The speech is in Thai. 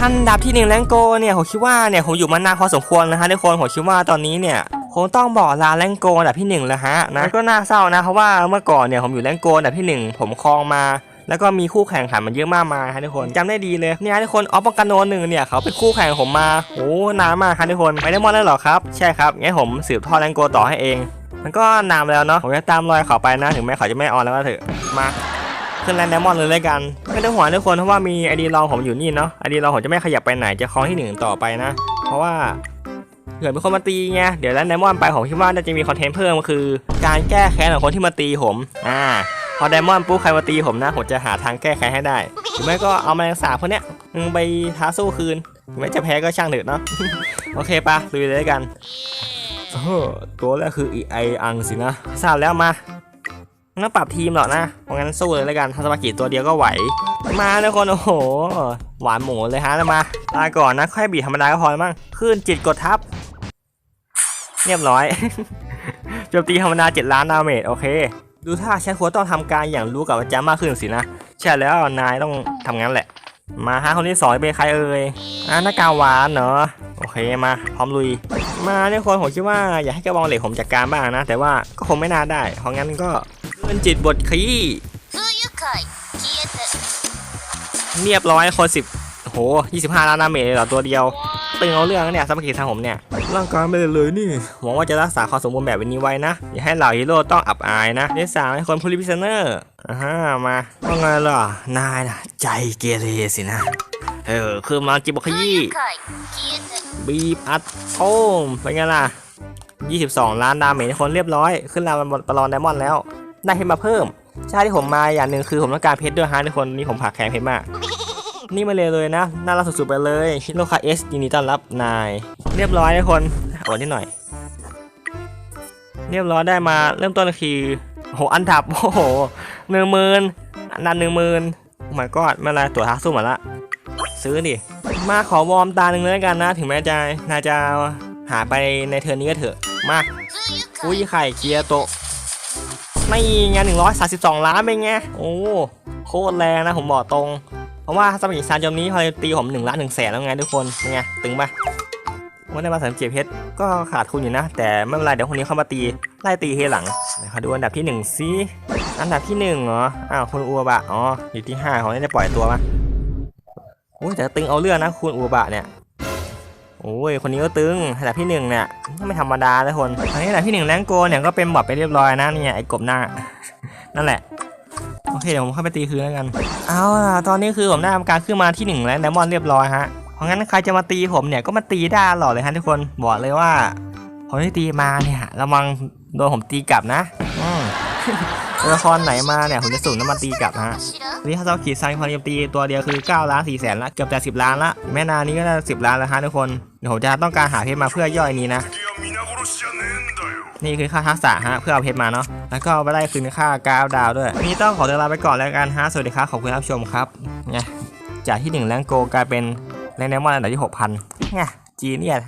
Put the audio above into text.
อันดับที่หนึ่งแรงโกเนี่ยผมคิดว่าเนี่ยผมอยู่มานานพอสมควรนะฮะทุกคนผมคิดว่าตอนนี้เนี่ยคงต้องบอกลาแรงโกอันดับที่หนึ่งแล้วฮะนะก็น่าเศร้านะเพราะว่าเมื่อก่อนเนี่ยผมอยู่แรงโกอันดับที่หนึ่งผมครองมา แล้วก็มีคู่แข่งขันมันเยอะมากมายฮะทุกคนจำได้ดีเลยเนี่ยทุกคนออฟปากาโนหนึ่งเนี่ยเขาเป็นคู่แข่งผมมาโอ้นานมากครับทุกคนไม่ได้มอนแล้วเหรอครับใช่ครับงั้นผมสืบทอดแรงโกต่อให้เอง มันก็นานแล้วเนาะผมจะตามรอยเขาไปนะถึงแม้เขาจะไม่ออนแล้วก็เถอะมาขึ้นแลนด์ไดมอนด์เลยเลยกัน ไม่ต้องห่วงทุกคนเพราะว่ามีไอดีรองผมอยู่นี่เนาะไอดีรองผมจะไม่ขยับไปไหนจะครองที่หนึ่งต่อไปนะ เพราะว่าเผื่อมีคนมาตีไงเดี๋ยวแลนด์ไดมอนด์ไปผมคิดว่าน่าจะมีคอนเทนต์เพิ่มก็คือ การแก้แค้นของคนที่มาตีผมอ่าพอไดมอนด์ปุ๊บใครมาตีผมนะผมจะหาทางแก้แค้นให้ได้หรือไม่ก็เอาแมลงสาบพวกเนี้ยไปท้าสู้คืนถึงแม้จะแพ้ก็ช่างเถอะเนาะโอเคปะลุยเลยกันเออตัวแรกคือไออังสินะทราบแล้วมาต้องปรับทีมหรอกนะเพราะงั้นสู้เลยแล้วกันทัศมากิตัวเดียวก็ไหว มาทุกคนโอ้โห หวานหมูเลยฮะแล้วมาลาก่อนนะค่อยบีธรรมดาก็พอมั้งขึ้นจิตกดทับ เรียบร้อยโจมตีธรรมดา7ล้านดาเมจโอเค ดูท่าฉันควรต้องทำการอย่างรู้กับอาจารย์มากขึ้นสินะใช่แล้วนายต้องทำงั้นแหละ มาฮะคนที่สองเป็นใครเอ่ยอ่าหน้ากาหวานเนาะโอเคมาพร้อมลุย มาเนี่ยคนผมคิดว่าอยากให้กระบองเหล็กผมจัดการบ้างนะ แต่ว่าก็คงไม่น่าได้เพราะงั้นก็เลื่อนจิตบทขี้ เรียบร้อยคนสิบโหยี่สิบห้าล้านดาเมจเลยเหรอตัวเดียวตึงเอาเรื่องเนี่ยสมกิจทางผมเนี่ยร่างกายไม่ได้เลยนี่หวังว่าจะรักษาความสมบูรณ์แบบนี้ไว้นะ อย่าให้เหล่าฮีโร่ต้องอับอายนะเรียดสามให้คนพูลิพิซเนอร์อ่าฮะมาว่าไงล่ะนายนะใจเกเรสินะเออคือมาจิบขยี้บีบอัดโอมเป็นไงล่ะ 22 ล้านดาเมจคนเรียบร้อย ขึ้นลาบนบอลลอนไดมอนด์แล้ว ได้เห็นมาเพิ่ม ใช่ที่ผมมาอย่างหนึ่งคือผมต้องการเพชรด้วยฮะทุกคนนี่ผมผักแข็งเพชรมาก นี่มาเลยเลยนะ น่ารักสุดๆไปเลยชิโรคาเอสยินดีต้อนรับนาย เรียบร้อยทุกคนโอ้นิดหน่อย เรียบร้อยได้มาเริ่มต้นคือโหอันดับโอ้โหหนึ่งหมื่นอันดับหนึ่งหมื่นโอ้ my god ไม่ไรตัวท้าสู้หมดละ ซื้อดิ มาขอวอร์มตาหนึ่งเลยกันนะ ถึงแม้จะนาจะหาไปในเทอร์นี้ก็เถอะ มาอุ้ยไข่เคียโต ไม่ไงหนึ่งร้อยสาสิบสองล้านเป็นไงโอ้โคตรแรงนะผมบอกตรง เพราะว่าสมัยซานจอมนี้พอตีผมหนึ่งล้านหนึ่งแสนแล้วไงทุกคนเป็นไงตึงปะว่าได้มาสามเจ็ดเพชรก็ขาดทุนอยู่นะ แต่ไม่เป็นไรเดี๋ยวคนนี้เข้ามาตีไล่ตีทีหลังนะครับดูอันดับที่หนึ่งซิอันดับที่หนึ่งเหรออ้าวคุณอัวบะอ๋ออยู่ที่ห้าของนี่ได้ปล่อยตัวปะโอ้แต่ตึงเอาเรื่องนะคุณอัวบะเนี่ย โอ้ยคนนี้ก็ตึงอันดับที่หนึ่งเนี่ยไม่ธรรมดาเลยคนอันนี้อันดับที่หนึ่งแรงโกเนี่ยก็เป็นบอดไปเรียบร้อยนะเนี่ยไอ้กบหน้า นั่นแหละโอเคเดี๋ยวผมเข้าไปตีคืนแล้วกัน เอาล่ะตอนนี้คือผมได้ทำการขึ้นมาที่หนึ่งแล้วไดมอนเรียบร้อยฮะ เพราะงั้นใครจะมาตีผมเนี่ยก็มาตีได้ตลอเลยฮะทุกคนบอกเลยว่าผมที่ตีมาเนี่ยระวังโดนผมตีกลับนะ อืม ละครไหนมาเนี่ยผมจะสูงน้ำมันตีกลับฮะนี่ถ้าเราขีดซันความเร็ตีตัวเดียวคือ 9 ล้าน4แสนละเกือบแต่ 10 ล้านละแม่นานี้ก็จะ10 ล้านแล้วฮะทุกคนเดี๋ยวผมจะต้องการหาเพชรมาเพื่อย่อยนี้นะ นี่คือค่าทักษะฮะเพื่อเอาเพชรมาเนาะแล้วก็ไปได้คืนค่ากาวดาวด้วยนี่ต้องขอลาไปก่อนแล้วกันฮะสวัสดีครับขอบคุณรับชมครับไงจากที่1แรงโกกลายเป็นแรงแนมอนอันดับที่6,000ไงจีเนีย